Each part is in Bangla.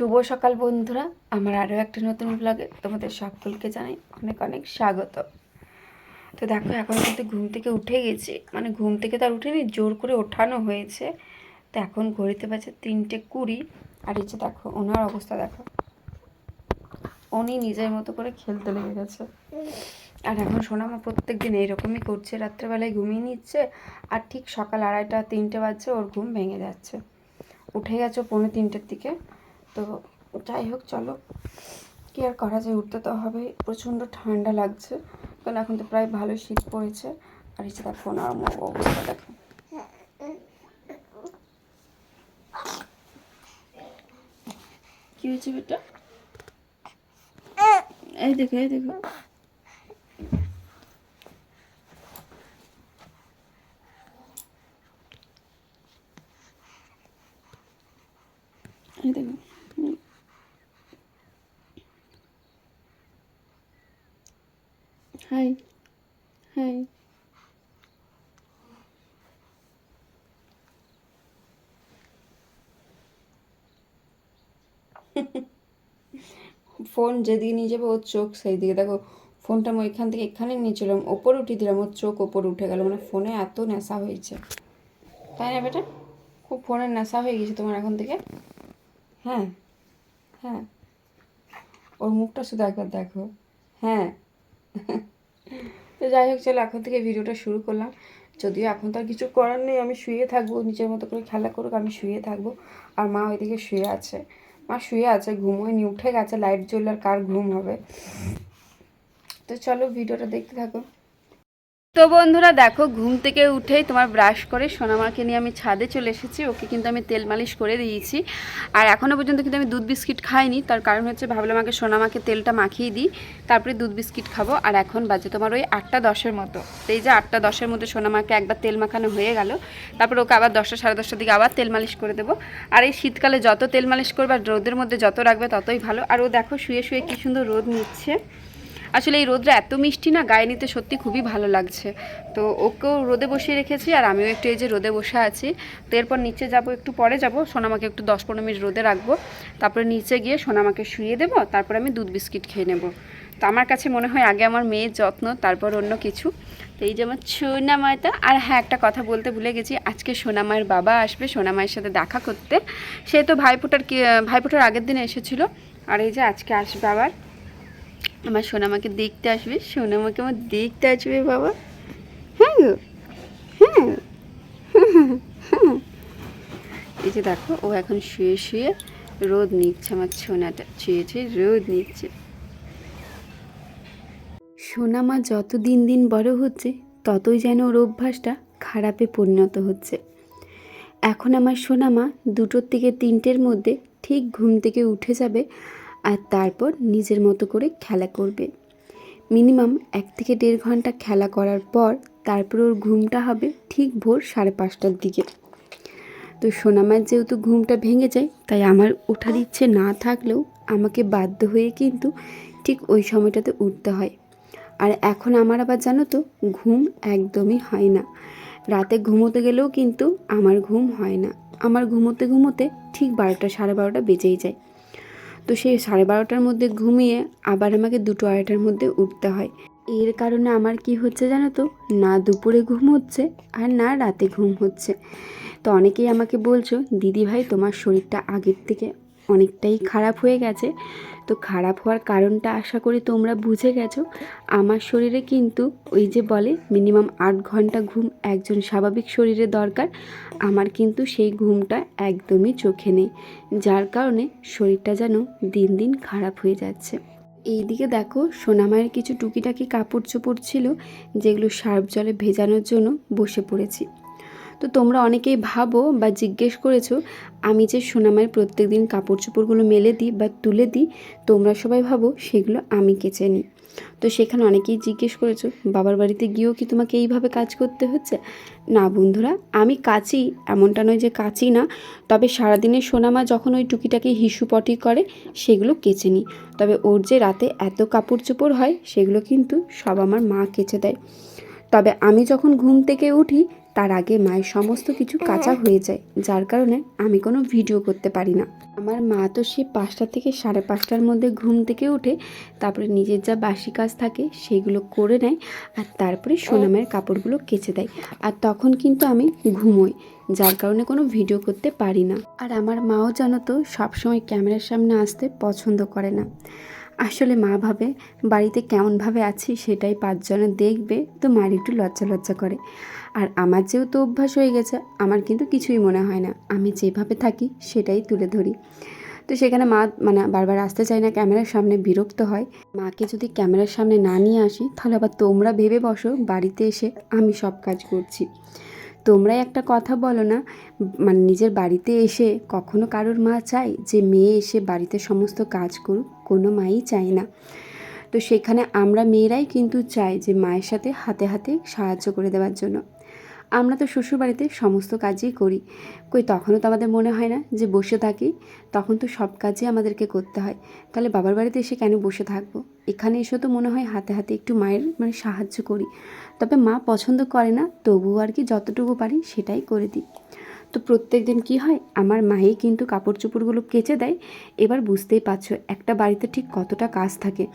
শুভ সকাল বন্ধুরা। আমার আরও একটা নতুন ব্লগে তোমাদের সকলকে জানাই অনেক অনেক স্বাগত। তো দেখো, এখন কিন্তু ঘুম থেকে উঠে গেছি। মানে ঘুম থেকে তো আর উঠেনি, জোর করে ওঠানো হয়েছে। তো এখন ঘড়িতে বাজে তিনটে কুড়ি। আর এই যে দেখো, ওনার অবস্থা দেখো। উনি নিজের মতো করে খেলতে লেগে গেছে। আর এখন সোনামা প্রত্যেক দিন এইরকমই করছে। রাত্রেবেলায় ঘুমিয়ে নিচ্ছে। আর ঠিক সকাল আড়াইটা তিনটে বাজছে, ওর ঘুম ভেঙে যাচ্ছে। উঠে গেছে পৌনে তিনটের দিকে। তো যাই হোক, চলো। কি আর করা যায়? উঠতে তো হবে প্রচণ্ড ঠান্ডা লাগছে। কারণ এখন তো প্রায় ভালো শীত পড়েছে। আর এই দেখো না আমার অবস্থা, দেখো। কি হয়েছে বেটা? এই দেখো এই দেখো এই দেখো হুম। হাই হাই ফোন যেদিকে নিয়ে যাবে ওর চোখ সেই দিকে দেখো, ফোনটা আমি ওইখান থেকে এখানে নিয়েছিলাম ওপরে উঠিয়ে দিলাম, ওর চোখ ওপরে উঠে গেল। মানে ফোনে এত নেশা হয়েছে। তাই না বেটা? খুব ফোনের নেশা হয়ে গেছে তোমার এখন থেকে। হ্যাঁ হ্যাঁ। ওর মুখটা শুধু একবার দেখো। হ্যাঁ। তো যাই হোক, চলো এখন থেকে ভিডিওটা শুরু করলাম। যদিও এখন তো আর কিছু করার নেই, আমি শুয়ে থাকব, নিজের মতো করে খেলা করুক, আমি শুয়ে থাকব। আর মা ওইদিকে শুয়ে আছে। মা শুয়ে আছে, ঘুমোয়নি, উঠে গেছে, লাইট জ্বললে আর কার ঘুম হবে? তো চলো ভিডিওটা দেখতে থাকো। তো বন্ধুরা দেখো, ঘুম থেকে উঠেই তোমার ব্রাশ করে সোনামাকে নিয়ে আমি ছাদে চলে এসেছি। ওকে কিন্তু আমি তেল মালিশ করে দিয়েছি। আর এখনও পর্যন্ত কিন্তু আমি দুধ বিস্কিট খাইনি। তার কারণ হচ্ছে ভাবলাম আগে সোনামাকে তেলটা মাখিয়ে দিই, তারপরে দুধ বিস্কিট খাব। আর এখন বাজে তোমার ওই আটটা দশের মতো। তো এই যে আটটা দশের মধ্যে সোনামাকে একবার তেল মাখানো হয়ে গেল। তারপর ওকে আবার দশটা, সাড়ে দশটার দিকে আবার তেল মালিশ করে দেবো। আর এই শীতকালে যত তেল মালিশ করবে আর রোদের মধ্যে যত রাখবে ততই ভালো। আর ও দেখো, শুয়ে শুয়ে কী সুন্দর রোদ নিচ্ছে। আসলে এই রোদটা এত মিষ্টি না, গায়ে নিতে সত্যি খুবই ভালো লাগছে। তো ওকেও রোদে বসিয়ে রেখেছি আর আমিও একটু এই যে রোদে বসে আছি। তো এরপর নিচে যাব, একটু পরে যাব। সোনামাকে একটু দশ পনেরো মিনিট রোদে রাখব। তারপরে নিচে গিয়ে সোনামাকে শুয়ে দেবো। তারপর আমি দুধ বিস্কিট খেয়ে নেব। তো আমার কাছে মনে হয় আগে আমার মেয়ের যত্ন, তারপর অন্য কিছু। তো এই যে আমার সোনামাটা আর হ্যাঁ একটা কথা বলতে ভুলে গেছি। আজকে সোনামায়ের বাবা আসবে সোনামায়ের সাথে দেখা করতে। সে তো ভাইফোঁটার কি, ভাইফোঁটার আগের দিনে এসেছিল। আর এই যে আজকে আসবে আবার। আমার সোনামাকে দেখতে আসবে সোনামাকে আমার দেখতে আসবে বাবা। হ্যাঁ গো হ্যাঁ। এই যে দেখো, ও এখন শুয়ে শুয়ে রোদ নিচ্ছে আমার সোনাটা, শুয়ে রোদ নিচ্ছে। সোনামা যত দিন দিন বড় হচ্ছে, ততই যেন ওর অভ্যাসটা খারাপে পরিণত হচ্ছে। এখন আমার সোনামা দুটোর থেকে তিনটের মধ্যে ঠিক ঘুম থেকে উঠে যাবে আর তারপর নিজের মতো করে খেলা করবে। মিনিমাম এক থেকে দেড় ঘণ্টা খেলা করার পর তারপর ওর ঘুমটা হবে ঠিক ভোর সাড়ে পাঁচটার দিকে। তো সোনামার যেহেতু ঘুমটা ভেঙে যায়, তাই আমার ওঠার ইচ্ছে না থাকলেও আমাকে বাধ্য হয়ে কিন্তু ঠিক ওই সময়টাতে উঠতে হয়। আর এখন আমার আবার জানো তো, ঘুম একদমই হয় না। রাতে ঘুমোতে গেলেও কিন্তু আমার ঘুম হয় না। আমার ঘুমোতে ঘুমোতে ঠিক বারোটা সাড়ে বারোটা বেজেই যায়। তো সেই সাড়ে বারোটার মধ্যে ঘুমিয়ে আবার আমাকে দুটো আড়াইটার মধ্যে উঠতে হয়। এর কারণে আমার কি হচ্ছে জানো তো? না দুপুরে ঘুম হচ্ছে আর না রাতে ঘুম হচ্ছে। তো অনেকেই আমাকে বলছো দিদি ভাই তোমার শরীরটা আগের থেকে অনেকটাই খারাপ হয়ে গেছে। তো খারাপ হওয়ার কারণটা আশা করি তোমরা বুঝে গেছো। আমার শরীরে কিন্তু ওই যে বলে মিনিমাম আট ঘণ্টা ঘুম একজন স্বাভাবিক শরীরে দরকার। আমার কিন্তু সেই ঘুমটা একদমই চোখে নেই। যার কারণে শরীরটা যেন দিন দিন খারাপ হয়ে যাচ্ছে। এইদিকে দেখো সোনামায়ের কিছু টুকিটাকি কাপড় চোপড় ছিল, যেগুলো সার্ফ জলে ভেজানোর জন্য বসে পড়েছি। তো তোমরা অনেকেই ভাবো বা জিজ্ঞেস করেছ, আমি যে সোনামায়ের প্রত্যেক দিন কাপড় চোপড়গুলো মেলে দিই বা তুলে দিই, তোমরা সবাই ভাবো সেগুলো আমি কেচে নিই। তো সেখানে অনেকেই জিজ্ঞেস করেছ, বাবার বাড়িতে গিয়েও কি তোমাকে এইভাবে কাজ করতে হচ্ছে? না বন্ধুরা, আমি কাচি, এমনটা নয় যে কাচি না, তবে সারাদিনে সোনামা যখন ওই টুকিটাকি হিসু পটি করে, সেগুলো কেচে নিই। তবে ওর যে রাতে এত কাপড় চোপড় হয়, সেগুলো কিন্তু সব আমার মা কেচে দেয়। তবে আমি যখন ঘুম থেকে উঠি তার আগে মায়ের সমস্ত কিছু কাঁচা হয়ে যায়, যার কারণে আমি কোনো ভিডিও করতে পারি না। আমার মা তো সে পাঁচটা থেকে সাড়ে পাঁচটার মধ্যে ঘুম থেকে উঠে তারপরে নিজের যা বাসি কাজ থাকে সেগুলো করে নেয় আর তারপরে সোনামের কাপড়গুলো কেচে দেয়। আর তখন কিন্তু আমি ঘুমোই, যার কারণে কোনো ভিডিও করতে পারি না। আর আমার মাও জানো তো সবসময় ক্যামেরার সামনে আসতে পছন্দ করে না। আসলে মা ভাবে, বাড়িতে কেমনভাবে আছি সেটাই পাঁচজনে দেখবে, তো মার একটু লজ্জা লজ্জা করে। আর আমার যেহেতু অভ্যাস হয়ে গেছে, আমার কিন্তু কিছুই মনে হয় না। আমি যেভাবে থাকি সেটাই তুলে ধরি। তো সেখানে মা মানে বারবার আসতে চায় না, ক্যামেরার সামনে বিরক্ত হয়। মাকে যদি ক্যামেরার সামনে না নিয়ে আসি, তাহলে আবার তোমরা ভেবে বসো, বাড়িতে এসে আমি সব কাজ করছি। তোমরাই একটা কথা বলো না মানে নিজের বাড়িতে এসে কখনো কারোর মা চায় যে মেয়ে এসে বাড়িতে সমস্ত কাজ করুক, কোনো মাই চায় না। তো সেখানে আমরা মেয়েরাই কিন্তু চাই যে মায়ের সাথে হাতে হাতে সাহায্য করে দেওয়ার জন্য। আমরা তো শ্বশুরবাড়িতে সমস্ত কাজই করি। কই, তখনও তো আমাদের মনে হয় না যে বসে থাকি, তখন তো সব কাজই আমাদেরকে করতে হয়। তাহলে বাবার বাড়িতে এসে কেন বসে থাকব? এখানে এসে তো মনে হয় হাতে হাতে একটু মায়ের মানে সাহায্য করি। তবে মা পছন্দ করে না, তবুও আর কি যতটুকু পারি সেটাই করে দিই। তো প্রত্যেক দিন কী হয়? আমার মাই কিন্তু কাপড় চোপড়গুলো কেচে দেয়। এবার বুঝতেই পারছ, একটা বাড়িতে ঠিক কতটা কাজ থাকে।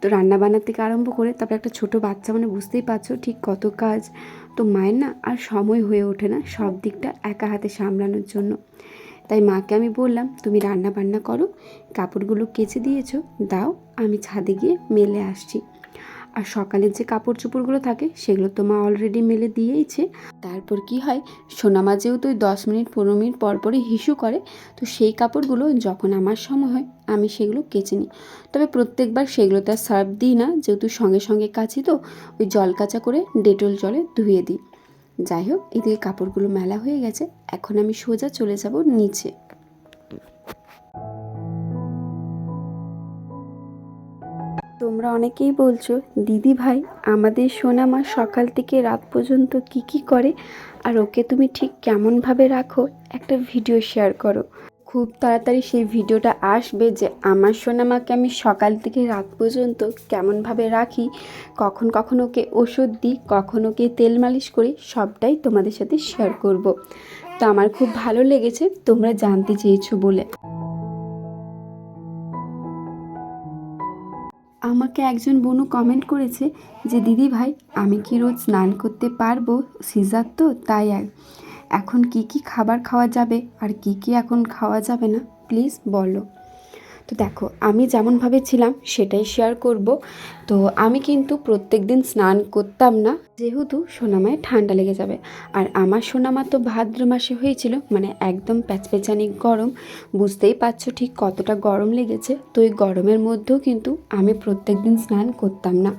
তো রান্না বান্নার থেকে আরম্ভ করে তারপরে একটা ছোট বাচ্চা মানে বুঝতেই পারছ ঠিক কত কাজ। তো মায়ের না আর সময় হয়ে ওঠে না সব দিকটা একা হাতে সামলানোর জন্য। তাই মাকে আমি বললাম, তুমি রান্না বান্না করো, কাপড়গুলো কেচে দিয়েছ, দাও, আমি ছাদে গিয়ে মেলে আসছি। আর সকালের যে কাপড় চোপড়গুলো থাকে, সেগুলো তো মা অলরেডি মেলে দিয়েইছে। তারপর কি হয় সোনামা যেহেতু ওই দশ মিনিট, পনেরো মিনিট পর পরই হিসু করে, তো সেই কাপড়গুলো যখন আমার সময় হয়, আমি সেগুলো কেচে নিই। তবে প্রত্যেকবার সেগুলো তার সার্ফ দিই না, যেহেতু সঙ্গে সঙ্গে কাচি তো, ওই জল কাচা করে ডেটল জলে ধুয়ে দিই। যাই হোক, এদিকে কাপড়গুলো মেলা হয়ে গেছে, এখন আমি সোজা চলে যাব নিচে। তোমরা অনেকেই বলছো, দিদি ভাই, আমাদের সোনামা সকাল থেকে রাত পর্যন্ত কি কি করে? আর ওকে তুমি ঠিক কেমনভাবে রাখো? একটা ভিডিও শেয়ার করো। খুব তাড়াতাড়ি সেই ভিডিওটা আসবে যে আমার সোনামাকে আমি সকাল থেকে রাত পর্যন্ত কেমনভাবে রাখি, কখন কখন ওকে ওষুধ দিই, কখন ওকে তেল মালিশ করি, সবটাই তোমাদের সাথে শেয়ার করব। তো আমার খুব ভালো লেগেছে, তোমরা জানতে চেয়েছো বলে। আমাকে একজন বনু কমেন্ট করেছে যে, দিদি ভাই, আমি কি রোজ স্নান করতে পারব? সিজার তো, তাই আর। এখন কি কি খাবার খাওয়া যাবে? আর কি কি এখন খাওয়া যাবে না? প্লিজ বলো। তো দেখো, আমি যেমনভাবে ছিলাম সেটাই শেয়ার করব। তো আমি কিন্তু প্রত্যেক দিন স্নান করতাম না, যেহেতু সোনামায় ঠান্ডা লেগে যাবে। আর আমার সোনামা তো ভাদ্র মাসে হয়েছিল মানে একদম প্যাচপেচানি গরম। বুঝতেই পারছ ঠিক কতটা গরম লেগেছে। তো এই গরমের মধ্যেও কিন্তু আমি প্রত্যেক দিন স্নান করতাম না।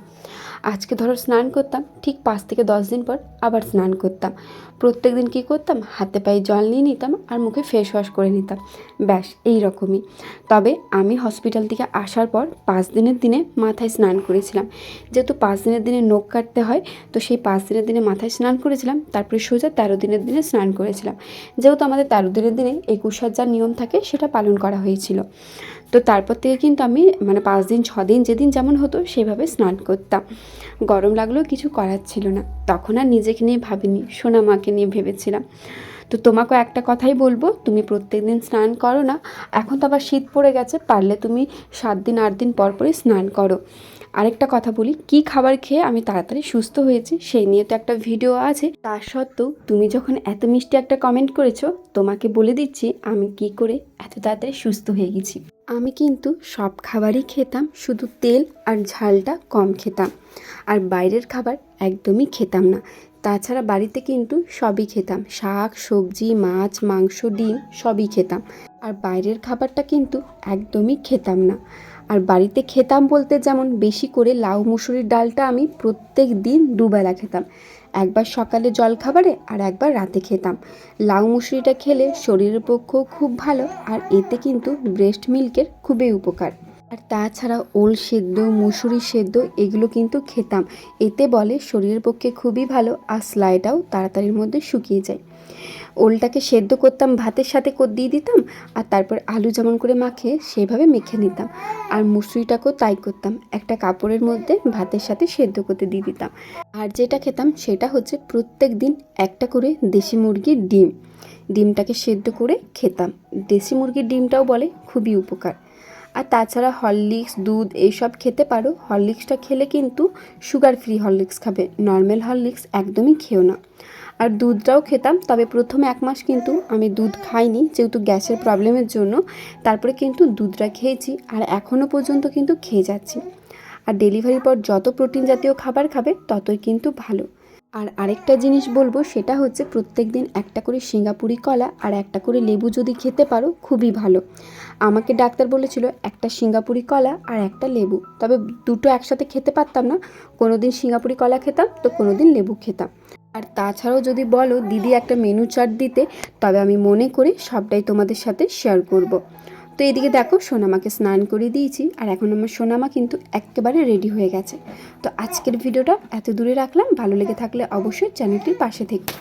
আজকে ধরো স্নান করতাম, ঠিক পাঁচ থেকে দশ দিন পর আবার স্নান করতাম। প্রত্যেক দিন কী করতাম? হাতে পায়ে জল নিয়ে নিতাম আর মুখে ফেস ওয়াশ করে নিতাম। ব্যাস, এই রকমই। তবে আমি হসপিটাল থেকে আসার পর পাঁচ দিনের দিনে মাথায় স্নান করেছিলাম। যেহেতু পাঁচ দিনের দিনে নখ কাটতে হয়, তো সেই পাঁচ দিনের দিনে মাথায় স্নান করেছিলাম, তারপরে সোজা তেরো দিনের দিনে স্নান করেছিলাম। যেহেতু আমাদের তেরো দিনের দিনে একুশ হাজার নিয়ম থাকে, সেটা পালন করা হয়েছিল। তো তারপর থেকে কিন্তু আমি মানে পাঁচ দিন, ছ দিন যেদিন যেমন হতো সেভাবে স্নান করতাম। গরম লাগলেও কিছু করার ছিল না। তখন আর নিজেকে নিয়ে ভাবিনি সোনা মাকে নিয়ে ভেবেছিলাম। তো তোমাকেও একটা কথাই বলব, তুমি প্রত্যেক দিন স্নান করো না। এখন তো আবার শীত পড়ে গেছে, পারলে তুমি সাত দিন, আট দিন পর পরই স্নান করো। আরেকটা কথা বলি, কি খাবার খেয়ে আমি তাড়াতাড়ি সুস্থ হয়েছি সেই নিয়ে তো একটা ভিডিও আছে। তা সত্ত্বেও তুমি যখন এত মিষ্টি একটা কমেন্ট করেছ, তোমাকে বলে দিচ্ছি আমি কি করে এত তাড়াতাড়ি সুস্থ হয়ে গেছি। আমি কিন্তু সব খাবারই খেতাম, শুধু তেল আর ঝালটা কম খেতাম। আর বাইরের খাবার একদমই খেতাম না। তাছাড়া বাড়িতে কিন্তু সবই খেতাম। শাক, সবজি, মাছ, মাংস, ডিম সবই খেতাম। আর বাইরের খাবারটা কিন্তু একদমই খেতাম না। আর বাড়িতে খেতাম বলতে যেমন বেশি করে লাউ, মুসুরির ডালটা আমি প্রত্যেক দিন দুবেলা খেতাম। একবার সকালে জল খাবারে আর একবার রাতে খেতাম। লাউ মুসুরিটা খেলে শরীরের পক্ষেও খুব ভালো আর এতে কিন্তু ব্রেস্ট মিল্কের খুবই উপকার। আর তাছাড়া ওল সেদ্ধ, মুসুরি সেদ্ধ এগুলো কিন্তু খেতাম। এতে বলে শরীরের পক্ষে খুবই ভালো, আর স্লাইটাও তাড়াতাড়ির মধ্যে শুকিয়ে যায়। ওলটাকে সেদ্ধ করতাম, ভাতের সাথে দিয়ে দিতাম, আর তারপর আলু যেমন করে মাখে সেভাবে মেখে নিতাম। আর মুসুরিটাকেও তাই করতাম, একটা কাপড়ের মধ্যে ভাতের সাথে সেদ্ধ করতে দিয়ে দিতাম। আর যেটা খেতাম সেটা হচ্ছে প্রত্যেক দিন একটা করে দেশি মুরগির ডিম। ডিমটাকে সেদ্ধ করে খেতাম। দেশি মুরগির ডিমটাও বলে খুবই উপকার। আর তাছাড়া হরলিক্স, দুধ এইসব খেতে পারো। হরলিক্সটা খেলে কিন্তু সুগার ফ্রি হরলিক্স খাবে। নর্মাল হরলিক্স একদমই খেও না। আর দুধটাও খেতাম, তবে প্রথমে এক মাস কিন্তু আমি দুধ খাইনি, যেহেতু গ্যাসের প্রবলেমের জন্য। তারপরে কিন্তু দুধটা খেয়েছি আর এখনও পর্যন্ত কিন্তু খেয়ে যাচ্ছি। আর ডেলিভারির পর যত প্রোটিন জাতীয় খাবার খাবে, ততই কিন্তু ভালো। আর আরেকটা জিনিস বলব, সেটা হচ্ছে প্রত্যেক দিন একটা করে সিঙ্গাপুরি কলা আর একটা করে লেবু যদি খেতে পারো, খুবই ভালো। আমাকে ডাক্তার বলেছিল একটা সিঙ্গাপুরি কলা আর একটা লেবু। তবে দুটো একসাথে খেতে পারতাম না। কোনো দিন সিঙ্গাপুরি কলা খেতাম, তো কোনো দিন লেবু খেতাম। আর তাছাড়াও যদি বলো, দিদি একটা মেনু চার্ট দিতে, তবে আমি মনে করে সবটাই তোমাদের সাথে শেয়ার করব। তো এদিকে দেখো, সোনামাকে স্নান করে দিয়েছি, আর এখন আমার সোনামা কিন্তু একেবারে রেডি হয়ে গেছে। তো আজকের ভিডিওটা এত দূরে রাখলাম। ভালো লেগে থাকলে অবশ্যই চ্যানেলটির পাশে থেকে।